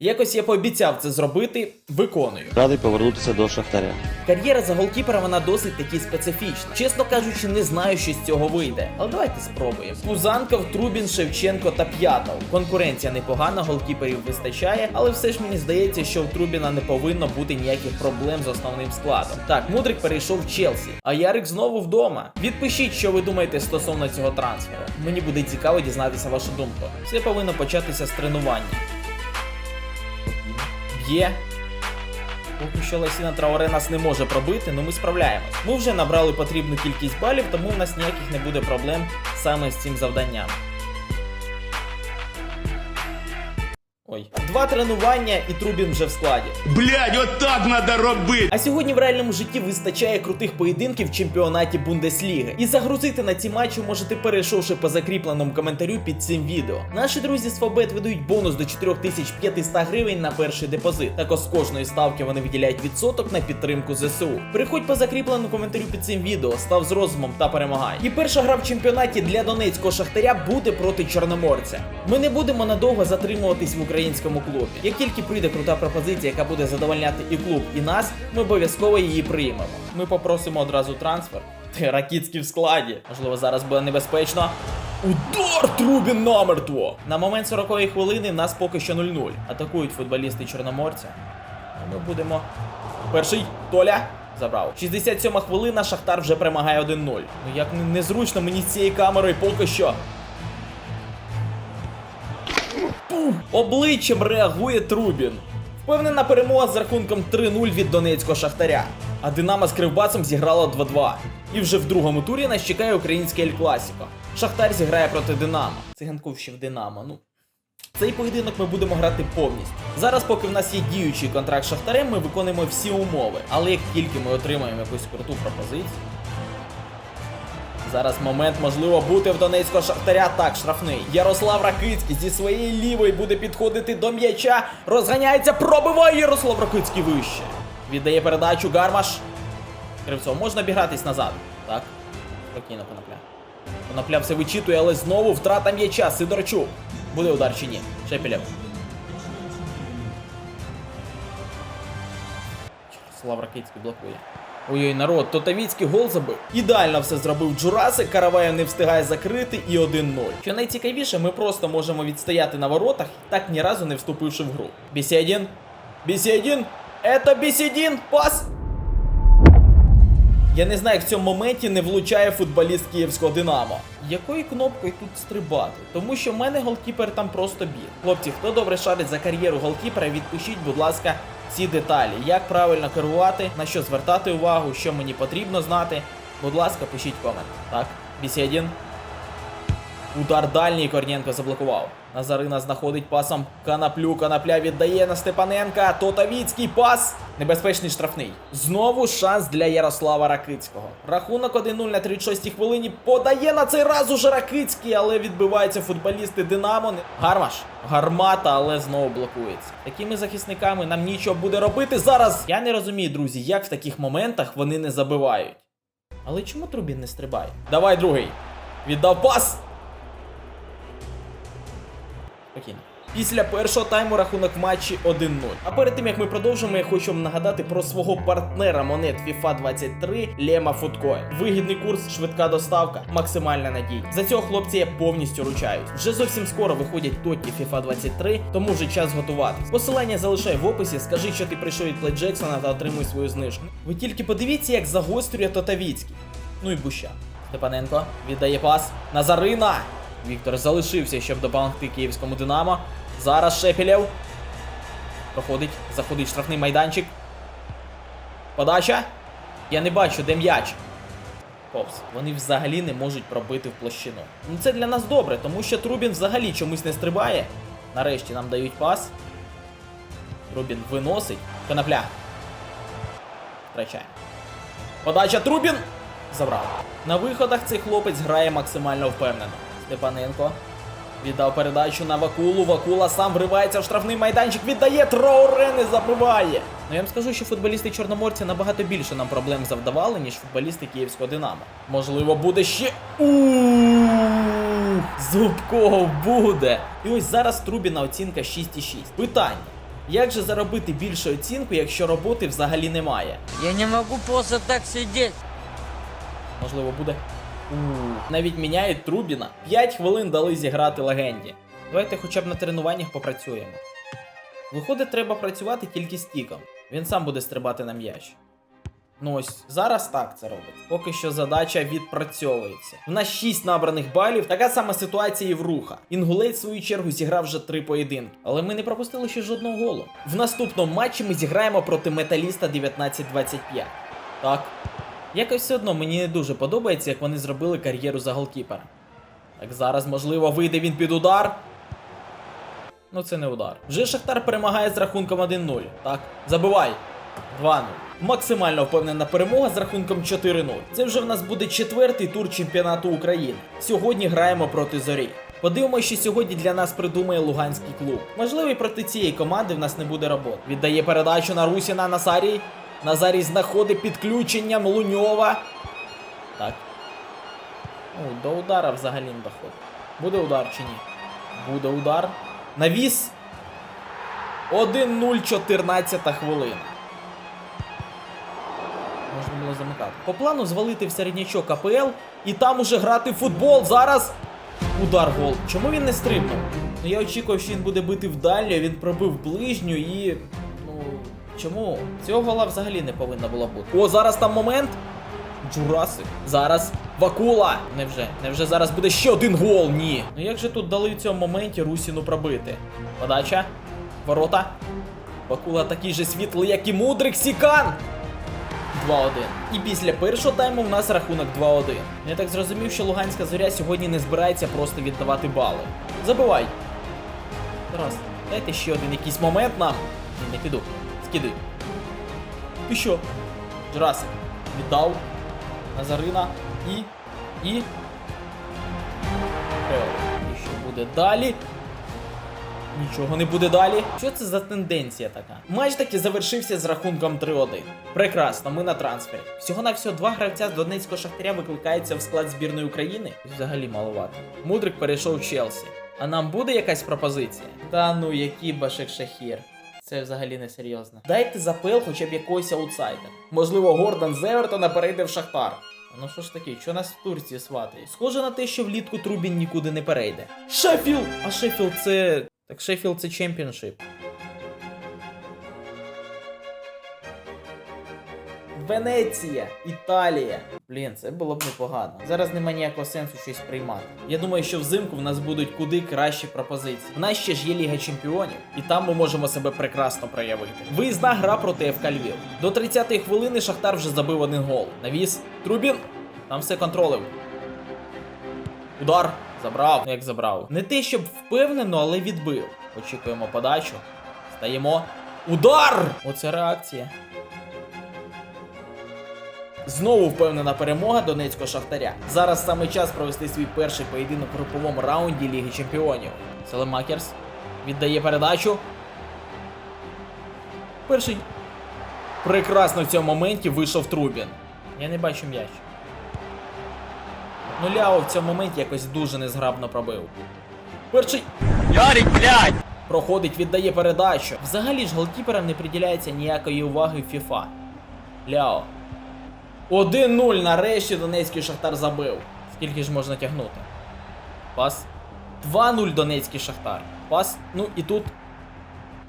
Якось я пообіцяв це зробити, виконую. Радий повернутися до Шахтаря. Кар'єра за голкіпера вона досить таки специфічна. Чесно кажучи, не знаю, що з цього вийде. Але давайте спробуємо. Пузанков, Трубін, Шевченко та П'ятов. Конкуренція непогана, голкіперів вистачає, але все ж мені здається, що у Трубіна не повинно бути ніяких проблем з основним складом. Так, Мудрик перейшов в Челсі, а Ярик знову вдома. Відпишіть, що ви думаєте стосовно цього трансферу. Мені буде цікаво дізнатися вашу думку. Все повинно початися з тренування. Б'є. Поки що Ласіна Траоре нас не може пробити, але ми справляємось. Ми вже набрали потрібну кількість балів, тому в нас ніяких не буде проблем саме з цим завданням. Ой, два тренування і Трубін вже в складі. Блядь, вот так надо робити! А сьогодні в реальному житті вистачає крутих поєдинків в чемпіонаті Бундесліги. І загрузити на ці матчі можете перейшовши по закріпленому коментарю під цим відео. Наші друзі з Фабет видають бонус до 4500 гривень на перший депозит. Також з кожної ставки вони виділяють відсоток на підтримку ЗСУ. Переходь по закріпленому коментарю під цим відео, став з розумом та перемагай. І перша гра в чемпіонаті для донецького шахтаря буде проти чорноморця. Ми не будемо надовго затримуватись в українському клубі. Як тільки прийде крута пропозиція, яка буде задовольняти і клуб, і нас, ми обов'язково її приймемо. Ми попросимо одразу трансфер. Ти Ракіцький в складі. Можливо, зараз буде небезпечно. Удар Трубін намертво! На момент 40-ї хвилини нас поки що 0-0. Атакують футболісти Чорноморця. Ми будемо. Перший Толя забрав. 67 хвилина, Шахтар вже перемагає 1-0. Ну як незручно мені з цією камерою поки що. Обличчям реагує Трубін. Впевнена перемога з рахунком 3-0 від донецького шахтаря. А Динамо з Кривбасом зіграла 2-2. І вже в другому турі нас чекає українське Ель Класіко. Шахтар зіграє проти Динамо. Циганков ще в Динамо. Ну, цей поєдинок ми будемо грати повністю. Зараз, поки в нас є діючий контракт з Шахтарем, ми виконуємо всі умови. Але як тільки ми отримаємо якусь круту пропозицію. Зараз момент можливо бути в донецького шахтаря. Так, штрафний. Ярослав Ракицький зі своєї лівої буде підходити до м'яча. Розганяється, пробиває Ярослав Ракицький вище. Віддає передачу Гармаш. Кривцов, можна бігратись назад. Так. Спокійно, конопля. Конопля все вичитує, але знову втрата м'яча. Сидорчук. Буде удар чи ні? Шепелєв. Ярослав Ракицький блокує. Ой-ой, народ, Тотавіцький гол забив. Ідеально все зробив Джурасик, Караваєв не встигає закрити і 1-0. Що найцікавіше, ми просто можемо відстояти на воротах, так ні разу не вступивши в гру. Бісєдін. Бісєдін. Это Бісєдін. Пас. Я не знаю, як в цьому моменті не влучає футболіст київського Динамо. Якою кнопкою тут стрибати? Тому що в мене голкіпер там просто біг. Хлопці, хто добре шарить за кар'єру голкіпера, відпишіть, будь ласка, ці деталі. Як правильно керувати, на що звертати увагу, що мені потрібно знати. Будь ласка, пишіть комент. Так, Бісєдін. Удар дальній Корнієнко заблокував. Назарина знаходить пасом Канаплю. Канапля віддає на Степаненка. Тотавіцький пас. Небезпечний штрафний. Знову шанс для Ярослава Ракицького. Рахунок 1-0 на 36-й хвилині. Подає на цей раз уже Ракицький, але відбиваються футболісти Динамо. Гармаш. Гармата, але знову блокується. Такими захисниками нам нічого буде робити зараз. Я не розумію, друзі, як в таких моментах вони не забивають. Але чому Трубін не стрибає? Давай, другий. Віддав пас. Спокійно. Після першого тайму рахунок в матчі 1-0. А перед тим як ми продовжимо, я хочу вам нагадати про свого партнера монет FIFA 23 Лема Фудкоін. Вигідний курс, швидка доставка, максимальна надійність. За цього хлопці я повністю ручаюсь. Вже зовсім скоро виходять тоті FIFA 23, тому вже час готуватись. Посилання залишай в описі, скажи, що ти прийшов від Плей Джексона та отримуй свою знижку. Ви тільки подивіться, як загострює Тотавіцький. Ну і Буща. Степаненко віддає пас. Назарина. Віктор залишився, щоб допомогти київському Динамо. Зараз Шепелєв. Проходить, заходить штрафний майданчик. Подача. Я не бачу, де м'яч. Повз. Вони взагалі не можуть пробити в площину. Ну це для нас добре, тому що Трубін взагалі чомусь не стрибає. Нарешті нам дають пас. Трубін виносить. Конопля. Втрачає. Подача Трубін! Забрав. На виходах цей хлопець грає максимально впевнено. Степаненко віддав передачу на Вакулу. Вакула сам вривається в штрафний майданчик, віддає Троуре, не забиває. Ну я вам скажу, що футболісти Чорноморця набагато більше нам проблем завдавали, ніж футболісти Київського Динамо. Можливо, буде ще. Ух, Зубков буде. І ось зараз Трубіна оцінка 6,6. Питання. Як же заробити більшу оцінку, якщо роботи взагалі немає? Я не могу просто так сидеть. Можливо, буде. Навіть міняють Трубіна. 5 хвилин дали зіграти легенді. Давайте хоча б на тренуваннях попрацюємо. Виходить, треба працювати тільки стіком. Він сам буде стрибати на м'яч. Ну ось зараз так це робить. Поки що задача відпрацьовується. У нас 6 набраних балів. Така сама ситуація і в руха. Інгулець, в свою чергу, зіграв вже 3 поєдинки. Але ми не пропустили ще жодного голу. В наступному матчі ми зіграємо проти металіста 19-25. Так. Якось все одно мені не дуже подобається, як вони зробили кар'єру за голкіпера. Так зараз, можливо, вийде він під удар. Ну, це не удар. Вже Шахтар перемагає з рахунком 1-0. Так, забивай. 2-0. Максимально впевнена перемога з рахунком 4-0. Це вже в нас буде четвертий тур чемпіонату України. Сьогодні граємо проти зорі. Подивимося, що сьогодні для нас придумає луганський клуб. Можливо, і проти цієї команди в нас не буде роботи. Віддає передачу на Русіна Назарій. Назарій знаходить підключенням Луньова. Так. Ну, до удара взагалі не доходить. Буде удар чи ні? Буде удар. Навіс. 1-0, 14 хвилина. Можна було замикати. По плану звалити в середнячок АПЛ і там уже грати в футбол. Зараз удар гол. Чому він не стрибнув? Ну я очікував, що він буде бити в дальню, він пробив ближню і. Чому? Цього гола взагалі не повинно було бути. О, зараз там момент. Джурасик. Зараз Вакула. Невже? Невже зараз буде ще один гол? Ні. Ну як же тут дали в цьому моменті Русіну пробити? Подача. Ворота. Вакула такий же світлий, як і Мудрик Сікан. 2-1. І після першого тайму в нас рахунок 2-1. Я так зрозумів, що Луганська зоря сьогодні не збирається просто віддавати бали. Забивай. Раз. Дайте ще один якийсь момент нам. Ні, не піду. Скидай. Ти що? Джурасик. Віддав. Назарина. І. І. Тео. І що буде далі? Нічого не буде далі. Що це за тенденція така? Матч таки завершився з рахунком 3-1. Прекрасно, ми на трансфері. Всього на всього два гравця з Донецького шахтаря викликаються в склад збірної України. Взагалі маловато. Мудрик перейшов в Челсі. А нам буде якась пропозиція? Та ну який Башек Шахір. Це взагалі не серйозно. Дайте запил хоча б якогось аутсайдер. Можливо, Гордон з Евертона перейде в Шахтар. Ну що ж таке, що нас в Турції сватають? Схоже на те, що влітку Трубін нікуди не перейде. Шеффілд! А Шеффілд це. Так Шеффілд це чемпіоншип. Венеція, Італія. Блін, це було б непогано. Зараз нема ніякого сенсу щось приймати. Я думаю, що взимку в нас будуть куди кращі пропозиції. В нас ще ж є Ліга Чемпіонів, і там ми можемо себе прекрасно проявити. Виїзна гра проти ФК Львів. До 30-ї хвилини Шахтар вже забив один гол. Навіс. Трубін. Там все контролив. Удар. Забрав. Ну як забрав. Не те, щоб впевнено, але відбив. Очікуємо подачу. Стаємо. Удар! Оце реакція. Знову впевнена перемога донецького шахтаря. Зараз саме час провести свій перший поєдинок в груповому раунді Ліги Чемпіонів. Селемакерс віддає передачу. Перший. Прекрасно в цьому моменті вийшов Трубін. Я не бачу м'яч. Ну Ляо в цьому моменті якось дуже незграбно пробив. Перший. Ярик, блядь! Проходить, віддає передачу. Взагалі ж голкіперам не приділяється ніякої уваги в FIFA. Ляо. 1-0 нарешті Донецький Шахтар забив. Скільки ж можна тягнути? Пас. 2-0 Донецький Шахтар. Пас. Ну і тут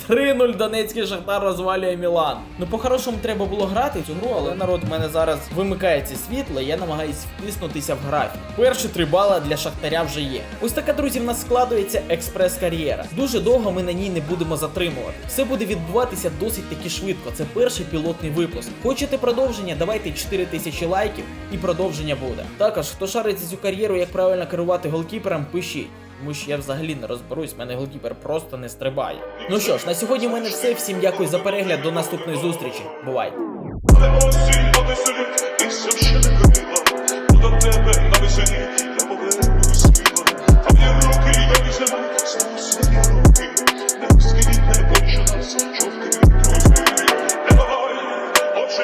3-0 Донецький Шахтар розвалює Мілан. Ну, по-хорошому треба було грати цю гру, але народ в мене зараз вимикається світло, я намагаюсь втиснутися в графік. Перші три бала для Шахтаря вже є. Ось така, друзі, в нас складується експрес-кар'єра. Дуже довго ми на ній не будемо затримувати. Все буде відбуватися досить таки швидко. Це перший пілотний випуск. Хочете продовження? Давайте 4 тисячі лайків і продовження буде. Також, хто шарить за цю кар'єру, як правильно керувати голкіпером, пишіть тому що я взагалі не розберусь, мене голкіпер просто не стрибає. Ну що ж, на сьогодні в мене все. Всім дякую за перегляд. До наступної зустрічі. Бувайте! Тебе на весені я повернусь сміло, а мені руки я візьму.